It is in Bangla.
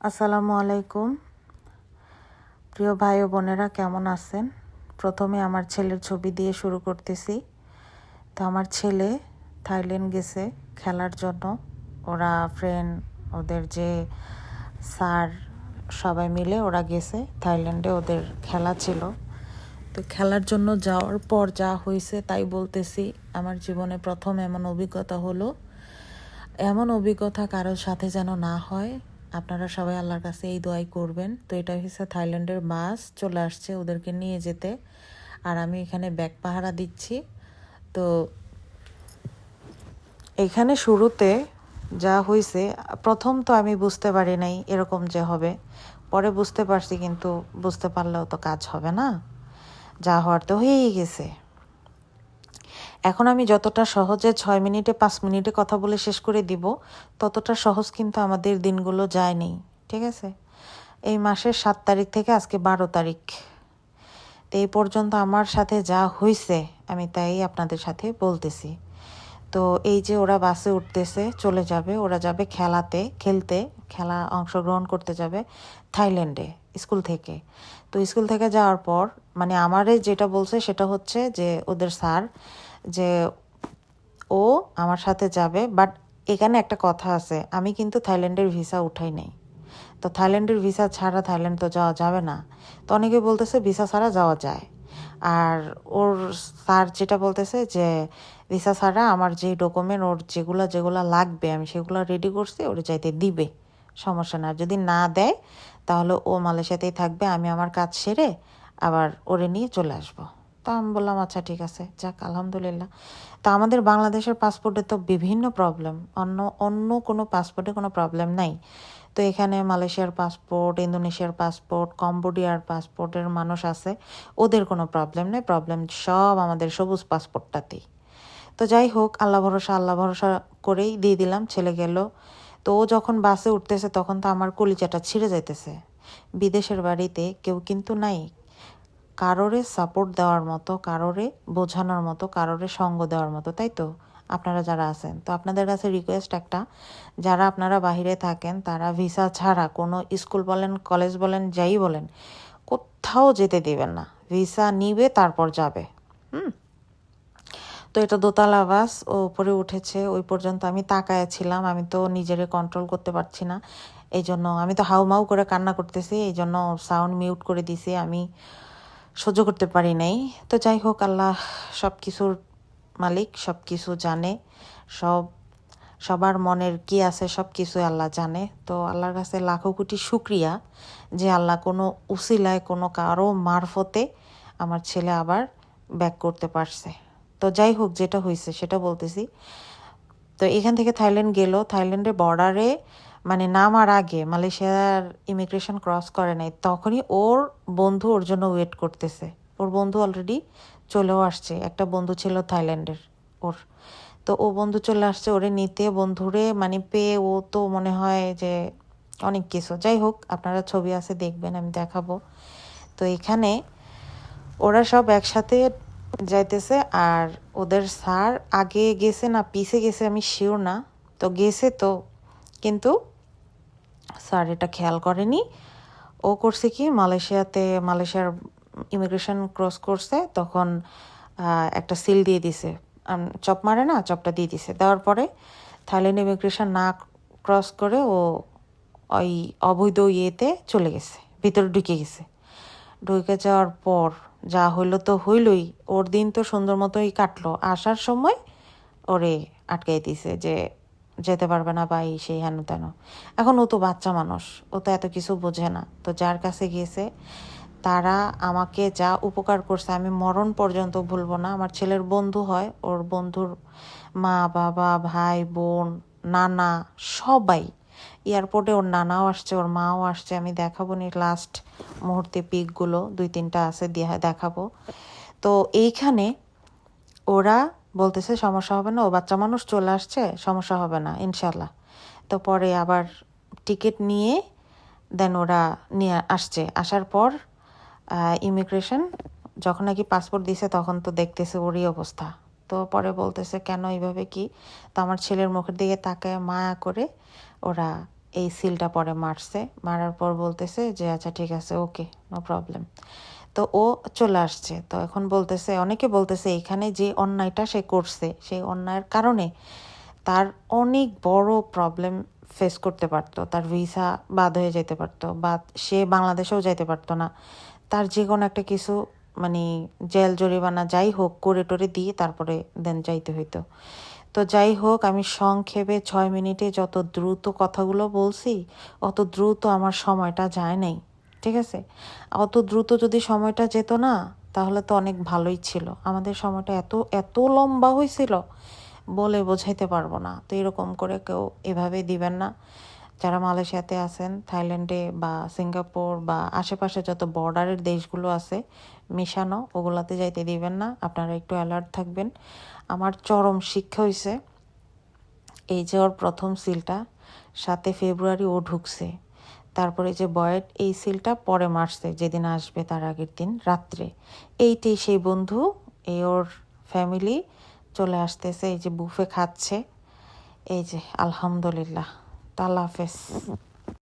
আসসালামু আলাইকুম। প্রিয় ভাই ও বোনেরা, কেমন আছেন? প্রথমে আমার ছেলের ছবি দিয়ে শুরু করতেছি। তো আমার ছেলে থাইল্যান্ড গেছে খেলার জন্য। ওরা ফ্রেন্ড ওদের যে স্যার সবাই মিলে ওরা গেছে। থাইল্যান্ডে ওদের খেলা ছিল। তো খেলার জন্য যাওয়ার পর যা হয়েছে তাই বলতেছি, আমার জীবনে প্রথম এমন অভিজ্ঞতা হলো। এমন অভিজ্ঞতা কারোর সাথে যেন না হয় আপনারা সবাই আল্লাহর কাছে এই দোয়াই করবেন। তো এটা হচ্ছে থাইল্যান্ডের বাস চলে আসছে ওদেরকে নিয়ে যেতে। আর আমি এখানে ব্যাগ পাহারা দিচ্ছি। তো এখানে শুরুতে যা হয়েছে প্রথম তো আমি বুঝতে পারি নাই এরকম যে হবে। পরে বুঝতে পারছি, কিন্তু বুঝতে পারলেও তো কাজ হবে না। যা হওয়ার তো হয়েই গেছে। এখন আমি যতটা সহজে ছয় মিনিটে, পাঁচ মিনিটে কথা বলে শেষ করে দিব, ততটা সহজ কিন্তু আমাদের দিনগুলো যায়নি, ঠিক আছে? এই মাসের সাত তারিখ থেকে আজকে বারো তারিখ। তো এই পর্যন্ত আমার সাথে যা হয়েছে আমি তাই আপনাদের সাথে বলতেছি। তো এই যে ওরা বাসে উঠতেছে, চলে যাবে, ওরা যাবে খেলাতে, খেলতে, খেলা অংশগ্রহণ করতে যাবে থাইল্যান্ডে, স্কুল থেকে। তো স্কুল থেকে যাওয়ার পর মানে আমারে যেটা বলছে সেটা হচ্ছে যে ওদের স্যার যে ও আমার সাথে যাবে বাট এখানে একটা কথা আছে, আমি কিন্তু থাইল্যান্ডের ভিসা উঠাই নাই। তো থাইল্যান্ডের ভিসা ছাড়া থাইল্যান্ড তো যাওয়া যাবে না। তো অনেকে বলতেছে ভিসা ছাড়া যাওয়া যায়। আর ওর স্যার যেটা বলতেছে যে ভিসা ছাড়া আমার যে ডকুমেন্ট ওর যেগুলো যেগুলো লাগবে, আমি সেগুলো রেডি করছি, ওর যাইতে দিবে। সমস্যা না যদি না দেয়, তাহলে ও মালয়েশিয়াতেই থাকবে, আমি আমার কাজ সেরে আবার ওরে নিয়ে চলে আসব। তো আমি বললাম আচ্ছা ঠিক আছে, যাক, আলহামদুলিল্লাহ। তা আমাদের বাংলাদেশের পাসপোর্টে তো বিভিন্ন প্রবলেম অন্য অন্য কোনো পাসপোর্টে কোনো প্রবলেম নাই। তো এখানে মালয়েশিয়ার পাসপোর্ট ইন্দোনেশিয়ার পাসপোর্ট কম্বোডিয়ার পাসপোর্টের মানুষ আছে, ওদের কোনো প্রবলেম নেই। প্রবলেম সব আমাদের সবুজ পাসপোর্টটাতেই তো যাই হোক, আল্লাহ ভরসা আল্লাহ ভরসা করেই দিয়ে দিলাম, ছেলে গেল। তো ও যখন বাসে উঠতেছে, তখন তো আমার কলিজাটা ছিঁড়ে যাইতেছে। বিদেশের বাড়িতে কেউ কিন্তু নাই কারোরে সাপোর্ট দেওয়ার মতো, কারোরে বোঝানোর মতো, কারোরে সঙ্গ দেওয়ার মতো, তাই তো? আপনারা যারা আছেন। তো আপনাদের কাছে রিকোয়েস্ট একটা, যারা আপনারা বাহিরে থাকেন, তারা ভিসা ছাড়া কোনো স্কুল বলেন কলেজ বলেন, যাই বলেন, কোথাও যেতে দেবেন না। ভিসা নিবে, তারপর যাবে। হুম? তো এটা দোতলা বাস, ও উপরে উঠেছে, ওই পর্যন্ত আমি তাকায় ছিলাম, আমি তো নিজেরে কন্ট্রোল করতে পারছি না। এই জন্য আমি তো হাউমাউ করে কান্না করতেছি এই জন্য সাউন্ড মিউট করে দিছি, আমি সহ্য করতে পারি নাই। তো যাই হোক, আল্লাহ সব কিছুর মালিক সব কিছু জানে, সব, সবার মনের কি আছে সব কিছুই আল্লাহ জানে। তো আল্লাহর কাছে লাখো কোটি শুক্রিয়া যে আল্লাহ কোনো উসিলায়, কোনো কারও মারফতে আমার ছেলে আবার ব্যাক করতে পারছে। তো যাই হোক, যেটা হয়েছে সেটা বলতেছি। তো এখান থেকে থাইল্যান্ড গেল। থাইল্যান্ডের বর্ডারে মানে নামার আগে মালয়েশিয়ার ইমিগ্রেশন ক্রস করে নাই, তখনই ওর বন্ধু ওর জন্য ওয়েট করতেছে। ওর বন্ধু অলরেডি চলেও আসছে। একটা বন্ধু ছিল থাইল্যান্ডের ওর। তো ও বন্ধু চলে আসছে, ওরে নিতে। বন্ধুরে মানে পেয়ে ও তো মনে হয় যে অনেক কিছু। যাই হোক, আপনারা ছবি আছে, দেখবেন, আমি দেখাবো। তো এখানে ওরা সব একসাথে যাইতেছে আর ওদের স্যার আগে গেছে না, পিছে গেছে আমি শিওর না। তো গেছে তো, কিন্তু স্যার এটা খেয়াল করেনি। ও করছে কি, মালয়েশিয়াতে, মালয়েশিয়ার ইমিগ্রেশন ক্রস করছে, তখন একটা সিল দিয়ে দিছে। চপ মারে না, চপটা দিয়ে দিছে। দেওয়ার পরে থাইল্যান্ড ইমিগ্রেশন না ক্রস করে ও ওই অবৈধ ইয়েতে চলে গেছে, ভিতরে ঢুকে গেছে। ঢুকে যাওয়ার পর যা হইল তো হইলই। ওর দিন তো সুন্দর মতোই কাটলো। আসার সময় ওরে আটকাই দিছে যে যেতে পারবে না বা এই সেই হেন তেন। এখন ও তো বাচ্চা মানুষ, ও তো এত কিছু বোঝে না। তো যার কাছে গিয়েছে, তারা আমাকে যা উপকার করছে, আমি মরণ পর্যন্ত ভুলবো না। আমার ছেলের বন্ধু হয়, ওর বন্ধুর মা, বাবা, ভাই, বোন, নানা, সবাই। এয়ারপোর্টে ওর নানাও আসছে, ওর মাও আসছে, আমি দেখাবো নি লাস্ট মুহূর্তে পিকগুলো, দুই তিনটা আছে দেখাবো। তো এইখানে ওরা বলতেছে, সমস্যা হবে না, ও বাচ্চা মানুষ, চলে আসছে, সমস্যা হবে না ইনশাল্লাহ তো পরে আবার টিকিট নিয়ে দেন ওরা নিয়ে আসছে। আসার পর ইমিগ্রেশন যখন নাকি পাসপোর্ট দিছে, তখন তো দেখতেছে ওরই অবস্থা। তো পরে বলতেছে, কেন, এইভাবে কি? তো আমার ছেলের মুখের দিকে তাকায় মায়া করে ওরা এই সিলটা পরে মারছে। মারার পর বলতেছে যে আচ্ছা ঠিক আছে, ওকে, নো প্রবলেম। তো ও চলে আসছে। তো এখন বলতেছে, অনেকে বলতেছে এখানে যে অন্যায়টা সে করছে, সেই অন্যায়ের কারণে তার অনেক বড় প্রবলেম ফেস করতে পারতো। তার ভিসা বাদ হয়ে যেতে পারতো বা সে বাংলাদেশেও যাইতে পারতো না। তার যে কোনো একটা কিছু মানে জেল, জরিমানা যাই হোক, করে টরে দিয়ে তারপরে দেন যাইতে হইতো। তো যাই হোক, আমি সংক্ষেপে ছয় মিনিটে যত দ্রুত কথাগুলো বলছি, অত দ্রুত আমার সময়টা যায় নাই। ঠিক আছে? অত দ্রুত যদি সময়টা যেত না, তাহলে তো অনেক ভালোই ছিল। আমাদের সময়টা এত এত লম্বা হয়েছিল বলে বোঝাইতে পারব না। তো এরকম করে কেউ এভাবে দিবেন না। যারা মালয়েশিয়াতে আছেন, থাইল্যান্ডে বা সিঙ্গাপুর বা আশেপাশে যত বর্ডারের দেশগুলো আছে, মিশানো, ওগুলাতে যাইতে দিবেন না। আপনারা একটু অ্যালার্ট থাকবেন। আমার চরম শিক্ষা হয়েছে এই যে ওর প্রথম সিলটা, সাতে ফেব্রুয়ারি ও ঢুকছে। তারপরে যে বয়েড, এই সিলটা পরে মারছে, যেদিন আসবে তার আগের দিন রাত্রে। এইটি সেই বন্ধু, এই ওর ফ্যামিলি চলে আসতেছে, এই যে বুফে খাচ্ছে। এই যে, আলহামদুলিল্লাহ তা আল্লাহ হাফেজ।